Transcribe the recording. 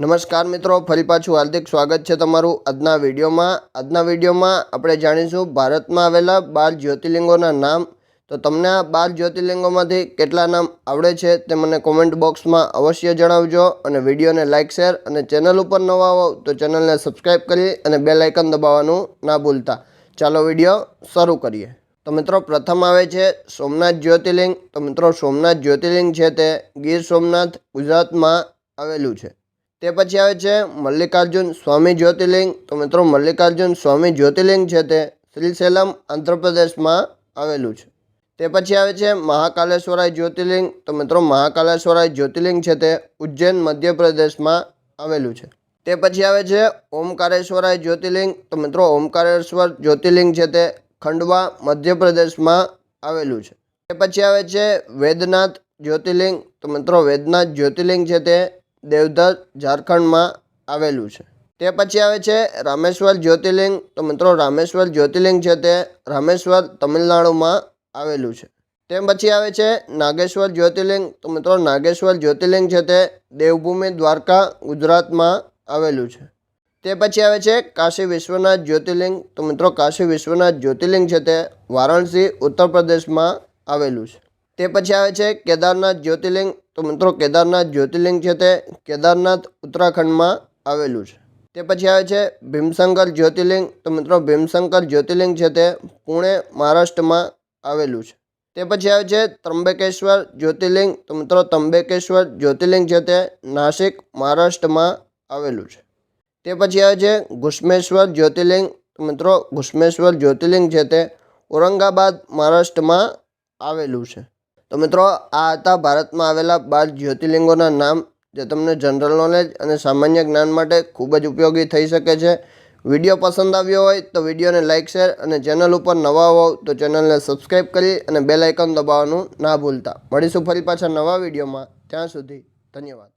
નમસ્કાર મિત્રો, ફરી પાછું હાર્દિક સ્વાગત છે તમારું આજના વિડીયોમાં. આજના વિડીયોમાં આપણે જાણીશું ભારતમાં આવેલા બાર જ્યોતિર્લિંગોના નામ. તો તમને આ બાર જ્યોતિર્લિંગોમાંથી કેટલા નામ આવડે છે તે મને કોમેન્ટ બોક્સમાં અવશ્ય જણાવજો અને વિડીયોને લાઇક શેર અને ચેનલ ઉપર નવા આવો તો ચેનલને સબસ્ક્રાઈબ કરી અને બે લાઇકન દબાવવાનું ના ભૂલતા. ચાલો વીડિયો શરૂ કરીએ. તો મિત્રો, પ્રથમ આવે છે સોમનાથ જ્યોતિર્લિંગ. તો મિત્રો, સોમનાથ જ્યોતિર્લિંગ છે તે ગીર સોમનાથ ગુજરાતમાં આવેલું છે. તે પછી આવે છે મલ્લિકાર્જુન સ્વામી જ્યોતિર્લિંગ. તો મિત્રો, મલ્લિકાર્જુન સ્વામી જ્યોતિર્લિંગ છે તે શ્રીસેલમ આંધ્રપ્રદેશમાં આવેલું છે. તે પછી આવે છે મહાકાલેશ્વરાય જ્યોતિર્લિંગ. તો મિત્રો, મહાકાલેશ્વરાય જ્યોતિર્લિંગ છે તે ઉજ્જૈન મધ્યપ્રદેશમાં આવેલું છે. તે પછી આવે છે ઓમકારેશ્વરાય જ્યોતિર્લિંગ. તો મિત્રો, ઓમકારેશ્વર જ્યોતિર્લિંગ છે તે ખંડવા મધ્યપ્રદેશમાં આવેલું છે. તે પછી આવે છે વેદનાથ જ્યોતિર્લિંગ. તો મિત્રો, વેદનાથ જ્યોતિર્લિંગ છે તે દેવધર ઝારખંડમાં આવેલું છે. તે પછી આવે છે રામેશ્વર જ્યોતિર્લિંગ. તો મિત્રો, રામેશ્વર જ્યોતિર્લિંગ છે તે રામેશ્વર તમિલનાડુમાં આવેલું છે. તે પછી આવે છે નાગેશ્વર જ્યોતિર્લિંગ. તો મિત્રો, નાગેશ્વર જ્યોતિર્લિંગ છે તે દેવભૂમિ દ્વારકા, ગુજરાતમાં આવેલું છે. તે પછી આવે છે કાશી વિશ્વનાથ જ્યોતિર્લિંગ. તો મિત્રો, કાશી વિશ્વનાથ જ્યોતિર્લિંગ છે તે વારાણસી, ઉત્તર પ્રદેશમાં આવેલું છે. તે પછી આવે છે કેદારનાથ જ્યોતિર્લિંગ. તો મિત્રો, કેદારનાથ જ્યોતિર્લિંગ છે તે કેદારનાથ ઉત્તરાખંડમાં આવેલું છે. તે પછી આવે છે ભીમશંકર જ્યોતિર્લિંગ. તો મિત્રો, ભીમશંકર જ્યોતિર્લિંગ છે તે પુણે, મહારાષ્ટ્રમાં આવેલું છે. તે પછી આવે છે ત્રંબકેશ્વર જ્યોતિર્લિંગ. તો મિત્રો, ત્રંબકેશ્વર જ્યોતિર્લિંગ છે તે નાસિક, મહારાષ્ટ્રમાં આવેલું છે. તે પછી આવે છે ઘુષ્મેશ્વર જ્યોતિર્લિંગ. તો મિત્રો ઘુષ્મેશ્વર જ્યોતિર્લિંગ છે તે ઔરંગાબાદ, મહારાષ્ટ્રમાં આવેલું છે. તો મિત્રો, આ હતા ભારતમાં આવેલા બાર જ્યોતિર્લિંગોના નામ, જે તમને જનરલ નોલેજ અને સામાન્ય જ્ઞાન માટે ખૂબ જ ઉપયોગી થઈ શકે છે. વીડિયો પસંદ આવ્યો હોય તો વિડીયોને લાઇક શેર અને ચેનલ ઉપર નવા હોવ તો ચેનલને સબસ્ક્રાઈબ કરી અને બેલ આઇકન દબાવવાનું ના ભૂલતા. મળીશું ફરી પાછા નવા વિડીયોમાં. ત્યાં સુધી ધન્યવાદ.